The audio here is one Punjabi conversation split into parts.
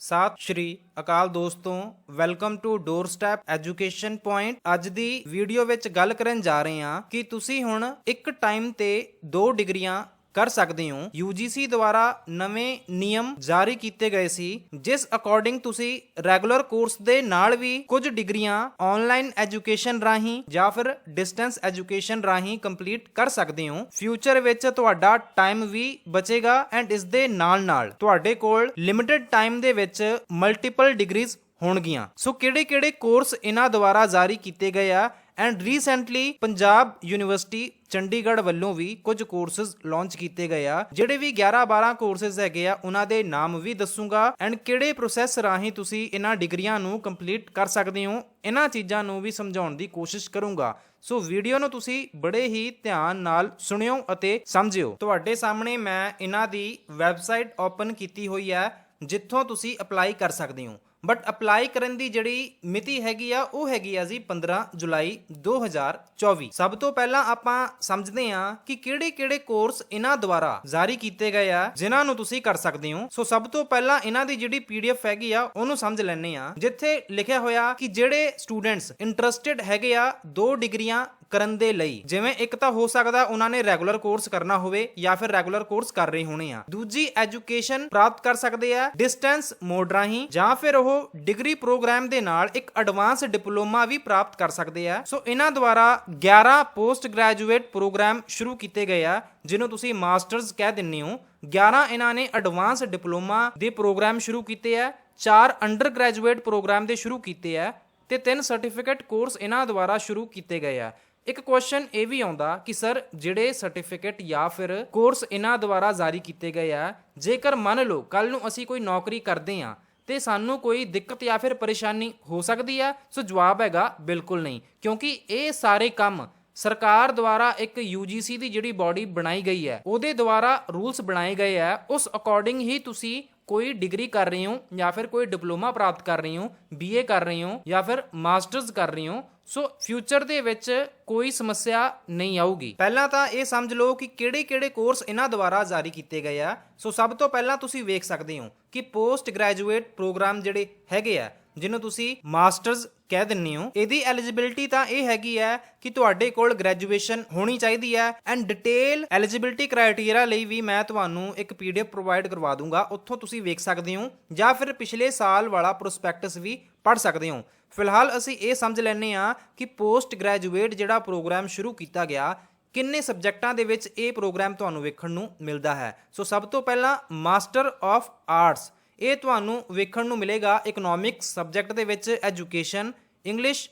ਸਤਿ ਸ਼੍ਰੀ ਅਕਾਲ ਦੋਸਤੋ welcome to door step education point ਅੱਜ ਦੀ ਵੀਡੀਓ ਵਿੱਚ ਗੱਲ ਕਰਨ ਜਾ ਰਹੇ ਹਾਂ ਕਿ ਤੁਸੀਂ ਹੁਣ ਇੱਕ ਟਾਈਮ ਤੇ ਦੋ ਡਿਗਰੀਆਂ ਕਰ ਸਕਦੇ ਹੋ। UGC ਦੁਆਰਾ ਨਵੇਂ ਨਿਯਮ ਜਾਰੀ ਕੀਤੇ ਗਏ ਸੀ, ਜਿਸ ਅਕੋਰਡਿੰਗ ਤੁਸੀਂ ਰੈਗੂਲਰ ਕੋਰਸ ਦੇ ਨਾਲ ਵੀ ਕੁਝ ਡਿਗਰੀਆਂ ਆਨਲਾਈਨ ਐਜੂਕੇਸ਼ਨ ਰਾਹੀਂ ਜਾਂ ਫਿਰ ਡਿਸਟੈਂਸ ਐਜੂਕੇਸ਼ਨ ਰਾਹੀਂ ਕੰਪਲੀਟ ਕਰ ਸਕਦੇ ਹੋ। ਫਿਊਚਰ ਵਿੱਚ ਤੁਹਾਡਾ ਟਾਈਮ ਵੀ ਬਚੇਗਾ ਐਂਡ ਇਸ ਦੇ ਨਾਲ ਨਾਲ ਤੁਹਾਡੇ ਕੋਲ ਲਿਮਿਟਿਡ ਟਾਈਮ ਦੇ ਵਿੱਚ ਮਲਟੀਪਲ ਡਿਗਰੀਜ਼ ਹੋਣਗੀਆਂ। ਸੋ ਕਿਹੜੇ ਕਿਹੜੇ ਕੋਰਸ ਇਹਨਾਂ ਦੁਆਰਾ ਜਾਰੀ ਕੀਤੇ ਗਏ ਆ and recently Punjab University Chandigarh ਵੱਲੋਂ ਵੀ ਕੁਝ ਕੋਰਸਸ ਲਾਂਚ ਕੀਤੇ ਗਏ ਆ। ਜਿਹੜੇ ਵੀ 11 12 ਕੋਰਸਸ ਹੈਗੇ ਆ, ਉਹਨਾਂ ਦੇ ਨਾਮ ਵੀ ਦੱਸੂਗਾ। ਐਂਡ ਕਿਹੜੇ ਪ੍ਰੋਸੈਸ ਰਾਹੀਂ ਤੁਸੀਂ ਇਹਨਾਂ ਡਿਗਰੀਆਂ ਨੂੰ ਕੰਪਲੀਟ ਕਰ ਸਕਦੇ ਹੋ, ਇਹਨਾਂ ਚੀਜ਼ਾਂ ਨੂੰ ਵੀ ਸਮਝਾਉਣ ਦੀ ਕੋਸ਼ਿਸ਼ ਕਰੂੰਗਾ। ਸੋ ਵੀਡੀਓ ਨੂੰ ਤੁਸੀਂ ਬੜੇ ਹੀ ਧਿਆਨ ਨਾਲ ਸੁਣਿਓ ਅਤੇ ਸਮਝਿਓ। ਤੁਹਾਡੇ ਸਾਹਮਣੇ ਮੈਂ ਇਹਨਾਂ ਦੀ ਵੈਬਸਾਈਟ ਓਪਨ ਕੀਤੀ ਹੋਈ ਹੈ ਜਿੱਥੋਂ ਤੁਸੀਂ ਅਪਲਾਈ ਕਰ ਸਕਦੇ ਹੋ। ਬਟ ਅਪਲਾਈ ਕਰਨ ਦੀ ਜਿਹੜੀ ਮਿਤੀ ਹੈਗੀ ਆ, ਉਹ ਹੈਗੀ ਆ ਜੀ 15 ਜੁਲਾਈ 2024 ਸਭ ਤੋਂ ਪਹਿਲਾਂ ਆਪਾਂ ਸਮਝਦੇ ਹਾਂ ਕਿ ਕਿਹੜੇ-ਕਿਹੜੇ ਕੋਰਸ ਇਹਨਾਂ ਦੁਆਰਾ ਜਾਰੀ ਕੀਤੇ ਗਏ ਆ, ਜਿਨ੍ਹਾਂ ਨੂੰ ਤੁਸੀਂ ਕਰ ਸਕਦੇ ਹੋ। ਸੋ ਸਭ ਤੋਂ ਪਹਿਲਾਂ ਇਹਨਾਂ ਦੀ ਜਿਹੜੀ ਪੀਡੀਐਫ ਹੈਗੀ ਆ, ਉਹਨੂੰ ਸਮਝ ਲੈਣੇ ਆ ਜਿੱਥੇ ਲਿਖਿਆ ਹੋਇਆ ਕਿ ਜਿਹੜੇ ਸਟੂਡੈਂਟਸ ਇੰਟਰਸਟਿਡ ਹੈਗੇ ਆ, ਦੋ ਡਿਗਰੀਆਂ ਕਰਨ ਦੇ ਲਈ। ਜਿਵੇਂ ਇੱਕ ਤਾਂ ਹੋ ਸਕਦਾ ਉਹਨਾਂ ਨੇ ਰੈਗੂਲਰ ਕੋਰਸ ਕਰਨਾ ਹੋਵੇ ਜਾਂ ਫਿਰ ਰੈਗੂਲਰ ਕੋਰਸ ਕਰ ਰਹੇ ਹੋਣੇ ਆ। ਦੂਜੀ ਐਜੂਕੇਸ਼ਨ ਪ੍ਰਾਪਤ ਕਰ ਸਕਦੇ ਆ ਡਿਸਟੈਂਸ ਮੋਡ ਰਾਹੀਂ ਜਾਂ ਫਿਰ ਉਹ ਡਿਗਰੀ ਪ੍ਰੋਗਰਾਮ ਦੇ ਨਾਲ ਇੱਕ ਐਡਵਾਂਸ ਡਿਪਲੋਮਾ ਵੀ ਪ੍ਰਾਪਤ ਕਰ ਸਕਦੇ ਆ। ਸੋ ਇਹਨਾਂ ਦੁਆਰਾ 11 ਪੋਸਟ ਗ੍ਰੈਜੂਏਟ ਪ੍ਰੋਗਰਾਮ ਸ਼ੁਰੂ ਕੀਤੇ ਗਏ ਆ, ਜਿਹਨੂੰ ਤੁਸੀਂ ਮਾਸਟਰਸ ਕਹਿ ਦਿੰਦੇ ਹੋ। 11 ਇਹਨਾਂ ਨੇ ਐਡਵਾਂਸ ਡਿਪਲੋਮਾ ਦੇ ਪ੍ਰੋਗਰਾਮ ਸ਼ੁਰੂ ਕੀਤੇ ਆ, ਚਾਰ ਅੰਡਰ ਗ੍ਰੈਜੂਏਟ ਪ੍ਰੋਗਰਾਮ ਦੇ ਸ਼ੁਰੂ ਕੀਤੇ ਆ ਤੇ ਤਿੰਨ ਸਰਟੀਫਿਕੇਟ ਕੋਰਸ ਇਹਨਾਂ ਦੁਆਰਾ ਸ਼ੁਰੂ ਕੀਤੇ ਗਏ ਆ। ਇੱਕ ਕੁਐਸਚਨ ਇਹ ਵੀ ਆਉਂਦਾ ਕਿ ਸਰ ਜਿਹੜੇ ਸਰਟੀਫਿਕੇਟ ਜਾਂ ਫਿਰ ਕੋਰਸ ਇਹਨਾਂ ਦੁਆਰਾ ਜਾਰੀ ਕੀਤੇ ਗਏ ਆ, ਜੇਕਰ ਮੰਨ ਲਓ ਕੱਲ ਨੂੰ ਅਸੀਂ ਕੋਈ ਨੌਕਰੀ ਕਰਦੇ ਆ ਤੇ ਸਾਨੂੰ ਕੋਈ ਦਿੱਕਤ ਜਾਂ ਫਿਰ ਪਰੇਸ਼ਾਨੀ ਹੋ ਸਕਦੀ ਆ, ਸੋ ਜਵਾਬ ਹੈਗਾ ਬਿਲਕੁਲ ਨਹੀਂ। ਕਿਉਂਕਿ ਇਹ ਸਾਰੇ ਕੰਮ ਸਰਕਾਰ ਦੁਆਰਾ ਇੱਕ UGC ਦੀ ਜਿਹੜੀ ਬਾਡੀ ਬਣਾਈ ਗਈ ਹੈ, ਉਹਦੇ ਦੁਆਰਾ ਰੂਲਸ ਬਣਾਏ ਗਏ ਆ, ਉਸ ਅਕੋਰਡਿੰਗ ਹੀ ਤੁਸੀਂ ਕੋਈ ਡਿਗਰੀ ਕਰ ਰਹੇ ਹੋ ਜਾਂ ਫਿਰ ਕੋਈ ਡਿਪਲੋਮਾ ਪ੍ਰਾਪਤ ਕਰ ਰਹੇ ਹੋ ਬੀਏ ਕਰ ਰਹੇ ਹੋ ਜਾਂ ਫਿਰ ਮਾਸਟਰਸ ਕਰ ਰਹੇ ਹੋ ਸੋ ਫਿਊਚਰ ਦੇ ਵਿੱਚ ਕੋਈ ਸਮੱਸਿਆ ਨਹੀਂ ਆਊਗੀ। ਪਹਿਲਾਂ ਤਾਂ ਇਹ ਸਮਝ ਲਓ ਕਿ ਕਿਹੜੇ-ਕਿਹੜੇ ਕੋਰਸ ਇਹਨਾਂ ਦੁਆਰਾ ਜਾਰੀ ਕੀਤੇ ਗਏ ਆ। ਸੋ ਸਭ ਤੋਂ ਪਹਿਲਾਂ ਤੁਸੀਂ ਵੇਖ ਸਕਦੇ ਹੋ ਕਿ ਪੋਸਟ ਗ੍ਰੈਜੂਏਟ ਪ੍ਰੋਗਰਾਮ ਜਿਹੜੇ ਹੈਗੇ ਆ, ਜਿਹਨੂੰ ਤੁਸੀਂ ਮਾਸਟਰਸ ਕਹਿ ਦਿੰਨੇ ਹੋ, ਇਹਦੀ ਐਲੀਜੀਬਿਲਟੀ ਤਾਂ ਇਹ ਹੈਗੀ ਹੈ ਕਿ ਤੁਹਾਡੇ ਕੋਲ ਗ੍ਰੈਜੂਏਸ਼ਨ ਹੋਣੀ ਚਾਹੀਦੀ ਹੈ ਐਂਡ ਡਿਟੇਲ ਐਲੀਜੀਬਿਲਟੀ ਕ੍ਰਾਈਟੇਰੀਆ ਲਈ ਵੀ ਮੈਂ ਤੁਹਾਨੂੰ ਇੱਕ ਪੀਡੀਐਫ ਪ੍ਰੋਵਾਈਡ ਕਰਵਾ ਦੂੰਗਾ। ਉੱਥੋਂ ਤੁਸੀਂ ਵੇਖ ਸਕਦੇ ਹੋ ਜਾਂ ਫਿਰ ਪਿਛਲੇ ਸਾਲ ਵਾਲਾ ਪ੍ਰੋਸਪੈਕਟਸ ਵੀ ਪੜ੍ਹ ਸਕਦੇ ਹੋ। ਫਿਲਹਾਲ ਅਸੀਂ ਇਹ ਸਮਝ ਲੈਣੇ ਆ ਕਿ ਪੋਸਟ ਗ੍ਰੈਜੂਏਟ ਜਿਹੜਾ ਪ੍ਰੋਗਰਾਮ ਸ਼ੁਰੂ ਕੀਤਾ ਗਿਆ, ਕਿੰਨੇ ਸਬਜੈਕਟਾਂ ਦੇ ਵਿੱਚ ਇਹ ਪ੍ਰੋਗਰਾਮ ਤੁਹਾਨੂੰ ਵੇਖਣ ਨੂੰ ਮਿਲਦਾ ਹੈ। ਸੋ ਸਭ ਤੋਂ ਪਹਿਲਾਂ ਮਾਸਟਰ ਆਫ ਆਰਟਸ ਇਹ ਤੁਹਾਨੂੰ ਵੇਖਣ ਨੂੰ ਮਿਲੇਗਾ ਇਕਨੋਮਿਕਸ ਸਬਜੈਕਟ ਦੇ ਵਿੱਚ education English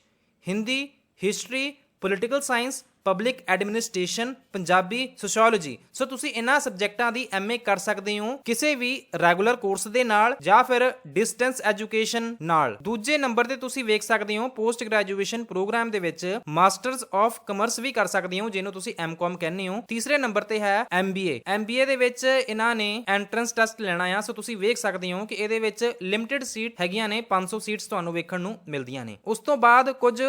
Hindi history political science public administration Punjabi sociology so ਤੁਸੀਂ ਇਹਨਾਂ ਸਬਜੈਕਟਾਂ ਦੀ ਐਮਏ ਕਰ ਸਕਦੇ ਹੋ ਕਿਸੇ ਵੀ ਰੈਗੂਲਰ ਕੋਰਸ ਦੇ ਨਾਲ ਜਾਂ ਫਿਰ ਡਿਸਟੈਂਸ ਐਜੂਕੇਸ਼ਨ ਨਾਲ. ਦੂਜੇ ਨੰਬਰ ਤੇ ਤੁਸੀਂ ਵੇਖ ਸਕਦੇ ਹੋ ਪੋਸਟ ਗ੍ਰੈਜੂਏਸ਼ਨ ਪ੍ਰੋਗਰਾਮ ਦੇ ਵਿੱਚ ਮਾਸਟਰਸ ਆਫ ਕਮਰਸ ਵੀ ਕਰ ਸਕਦੇ ਹੋ, ਜਿਹਨੂੰ ਤੁਸੀਂ ਐਮਕਾਮ ਕਹਿੰਦੇ ਹੋ। ਤੀਸਰੇ ਨੰਬਰ ਤੇ ਹੈ ਐਮਬੀਏ ਐਮਬੀਏ ਦੇ ਵਿੱਚ ਇਹਨਾਂ ਨੇ ਐਂਟਰੈਂਸ ਟੈਸਟ ਲੈਣਾ ਆ। ਸੋ ਤੁਸੀਂ ਵੇਖ ਸਕਦੇ ਹੋ ਕਿ ਇਹਦੇ ਵਿੱਚ ਲਿਮਿਟਿਡ ਸੀਟ ਹੈਗੀਆਂ ਨੇ 500 ਸੀਟਸ ਤੁਹਾਨੂੰ ਵੇਖਣ ਨੂੰ ਮਿਲਦੀਆਂ ਨੇ। ਉਸ ਤੋਂ ਬਾਅਦ ਕੁਝ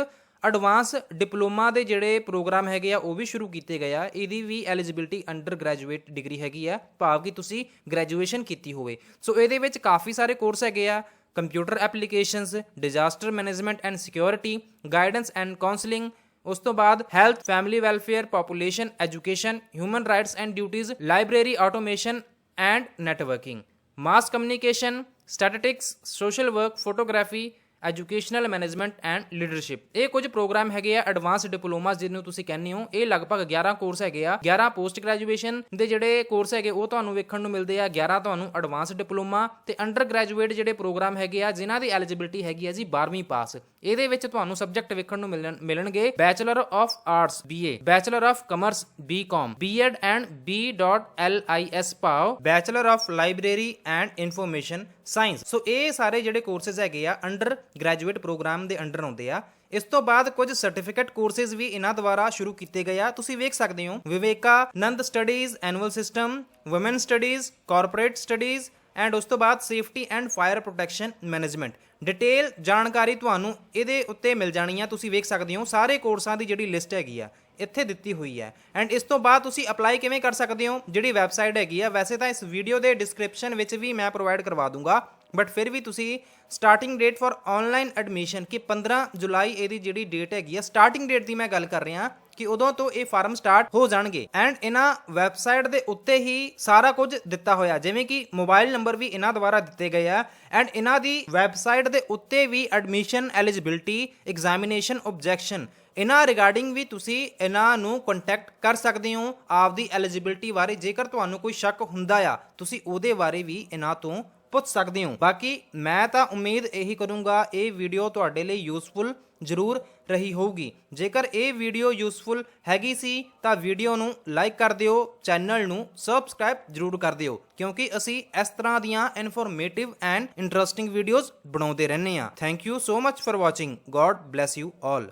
ਐਡਵਾਂਸ ਡਿਪਲੋਮਾ ਦੇ ਜਿਹੜੇ ਪ੍ਰੋਗਰਾਮ ਹੈਗੇ ਆ, ਉਹ ਵੀ ਸ਼ੁਰੂ ਕੀਤੇ ਗਏ ਆ। ਇਹਦੀ ਵੀ ਐਲੀਜੀਬਿਲਟੀ ਅੰਡਰ ਗ੍ਰੈਜੂਏਟ ਡਿਗਰੀ ਹੈਗੀ ਆ। ਭਾਵ ਕਿ ਤੁਸੀਂ ਗ੍ਰੈਜੂਏਸ਼ਨ ਕੀਤੀ ਹੋਵੇ। ਸੋ ਇਹਦੇ ਵਿੱਚ ਕਾਫੀ ਸਾਰੇ ਕੋਰਸ ਹੈਗੇ ਆ। Computer applications disaster management and security guidance and counselling ਉਸ ਤੋਂ ਬਾਅਦ health family welfare population education human rights and duties library automation and networking mass communication statistics social work photography educational management and leadership. ਇਹ ਕੁਝ ਪ੍ਰੋਗਰਾਮ ਹੈਗੇ ਆ ਐਡਵਾਂਸ ਡਿਪਲੋਮਾਸ ਜਿਹਨੂੰ ਤੁਸੀਂ ਕਹਿੰਦੇ ਹੋ। ਇਹ ਲਗਭਗ 11 ਕੋਰਸ ਹੈਗੇ ਆ। 11 ਪੋਸਟ ਗ੍ਰੈਜੂਏਸ਼ਨ ਦੇ ਜਿਹੜੇ ਕੋਰਸ ਹੈਗੇ, ਉਹ ਤੁਹਾਨੂੰ ਵੇਖਣ ਨੂੰ ਮਿਲਦੇ ਆ। 11 ਤੁਹਾਨੂੰ ਐਡਵਾਂਸ ਡਿਪਲੋਮਾ ਤੇ ਅੰਡਰ ਗ੍ਰੈਜੂਏਟ ਜਿਹੜੇ ਪ੍ਰੋਗਰਾਮ ਹੈਗੇ ਆ, ਜਿਨ੍ਹਾਂ ਦੀ ਐਲੀਜੀਬਿਲਟੀ ਹੈਗੀ ਆ ਜੀ 12ਵੀਂ ਪਾਸ। ਇਹਦੇ ਵਿੱਚ ਤੁਹਾਨੂੰ ਸਬਜੈਕਟ ਵੇਖਣ ਨੂੰ ਮਿਲਣ- ਮਿਲਣਗੇ bachelor of arts BA bachelor of commerce BCom BEd and B.LIS ਭਾਵ bachelor of library and information science so ਇਹ ਸਾਰੇ ਜਿਹੜੇ ਕੋਰਸਸ ਹੈਗੇ ਆ ਅੰਡਰ ਗ੍ਰੈਜੂਏਟ ਪ੍ਰੋਗਰਾਮ ਦੇ ਅੰਡਰ ਆਉਂਦੇ ਆ। ਇਸ ਤੋਂ ਬਾਅਦ ਕੁਝ ਸਰਟੀਫਿਕੇਟ ਕੋਰਸਸ ਵੀ ਇਹਨਾਂ ਦੁਆਰਾ ਸ਼ੁਰੂ ਕੀਤੇ ਗਏ ਆ। ਤੁਸੀਂ ਵੇਖ ਸਕਦੇ ਹੋ, Vivekananda studies annual system women studies corporate studies and ਉਸ ਤੋਂ ਬਾਅਦ safety and fire protection management detail ਜਾਣਕਾਰੀ ਤੁਹਾਨੂੰ ਇਹਦੇ ਉੱਤੇ ਮਿਲ ਜਾਣੀ ਆ। ਤੁਸੀਂ ਵੇਖ ਸਕਦੇ ਹੋ, ਸਾਰੇ ਕੋਰਸਾਂ ਦੀ ਜਿਹੜੀ ਲਿਸਟ ਹੈਗੀ ਆ, ਇੱਥੇ ਦਿੱਤੀ ਹੋਈ ਹੈ ਐਂਡ ਇਸ ਤੋਂ ਬਾਅਦ ਤੁਸੀਂ ਅਪਲਾਈ ਕਿਵੇਂ ਕਰ ਸਕਦੇ ਹੋ, ਜਿਹੜੀ ਵੈਬਸਾਈਟ ਹੈਗੀ ਆ, ਵੈਸੇ ਤਾਂ ਇਸ ਵੀਡੀਓ ਦੇ ਡਿਸਕ੍ਰਿਪਸ਼ਨ ਵਿੱਚ ਵੀ ਮੈਂ ਪ੍ਰੋਵਾਈਡ ਕਰਵਾ ਦੂੰਗਾ। ਬਟ ਫਿਰ ਵੀ ਤੁਸੀਂ starting date for online admission ਕਿ 15 ਜੁਲਾਈ ਇਹਦੀ ਜਿਹੜੀ ਡੇਟ ਹੈਗੀ ਆ ਸਟਾਰਟਿੰਗ ਡੇਟ ਦੀ ਮੈਂ ਗੱਲ ਕਰ ਰਿਹਾ ਕਿ ਉਦੋਂ ਤੋਂ ਇਹ ਫਾਰਮ ਸਟਾਰਟ ਹੋ ਜਾਣਗੇ। ਐਂਡ ਇਹਨਾਂ ਵੈਬਸਾਈਟ ਦੇ ਉੱਤੇ ਹੀ ਸਾਰਾ ਕੁਝ ਦਿੱਤਾ ਹੋਇਆ, ਜਿਵੇਂ ਕਿ ਮੋਬਾਈਲ ਨੰਬਰ ਵੀ ਇਹਨਾਂ ਦੁਆਰਾ ਦਿੱਤੇ ਗਏ ਆ। ਐਂਡ ਇਹਨਾਂ ਦੀ ਵੈਬਸਾਈਟ ਦੇ ਉੱਤੇ ਵੀ ਐਡਮਿਸ਼ਨ ਐਲੀਜੀਬਿਲਟੀ ਐਗਜ਼ਾਮੀਨੇਸ਼ਨ ਆਬਜੈਕਸ਼ਨ ਇਹਨਾਂ ਰਿਗਾਰਡਿੰਗ ਵੀ ਤੁਸੀਂ ਇਹਨਾਂ ਨੂੰ ਕੰਟੈਕਟ ਕਰ ਸਕਦੇ ਹੋ ਆਪਦੀ ਐਲੀਜੀਬਿਲਟੀ ਬਾਰੇ। ਜੇਕਰ ਤੁਹਾਨੂੰ ਕੋਈ ਸ਼ੱਕ ਹੁੰਦਾ ਆ, ਤੁਸੀਂ ਉਹਦੇ ਬਾਰੇ ਵੀ ਇਹਨਾਂ ਤੋਂ ਪੁੱਛ ਸਕਦੇ ਹੋ। ਬਾਕੀ ਮੈਂ ਤਾਂ ਉਮੀਦ ਇਹੀ ਕਰੂੰਗਾ, ਇਹ ਵੀਡੀਓ ਤੁਹਾਡੇ ਲਈ ਯੂਸਫੁਲ ਜ਼ਰੂਰ ਰਹੀ ਹੋਊਗੀ। ਜੇਕਰ ਇਹ ਵੀਡੀਓ ਯੂਸਫੁਲ ਹੈਗੀ ਸੀ, ਤਾਂ ਵੀਡੀਓ ਨੂੰ ਲਾਈਕ ਕਰ ਦਿਓ ਚੈਨਲ ਨੂੰ ਸਬਸਕ੍ਰਾਈਬ ਜ਼ਰੂਰ ਕਰ ਦਿਓ, ਕਿਉਂਕਿ ਅਸੀਂ ਇਸ ਤਰ੍ਹਾਂ ਦੀਆਂ ਇਨਫੋਰਮੇਟਿਵ ਐਂਡ ਇੰਟਰਸਟਿੰਗ ਵੀਡੀਓਜ਼ ਬਣਾਉਂਦੇ ਰਹਿੰਦੇ ਹਾਂ। Thank you so much for watching God bless you all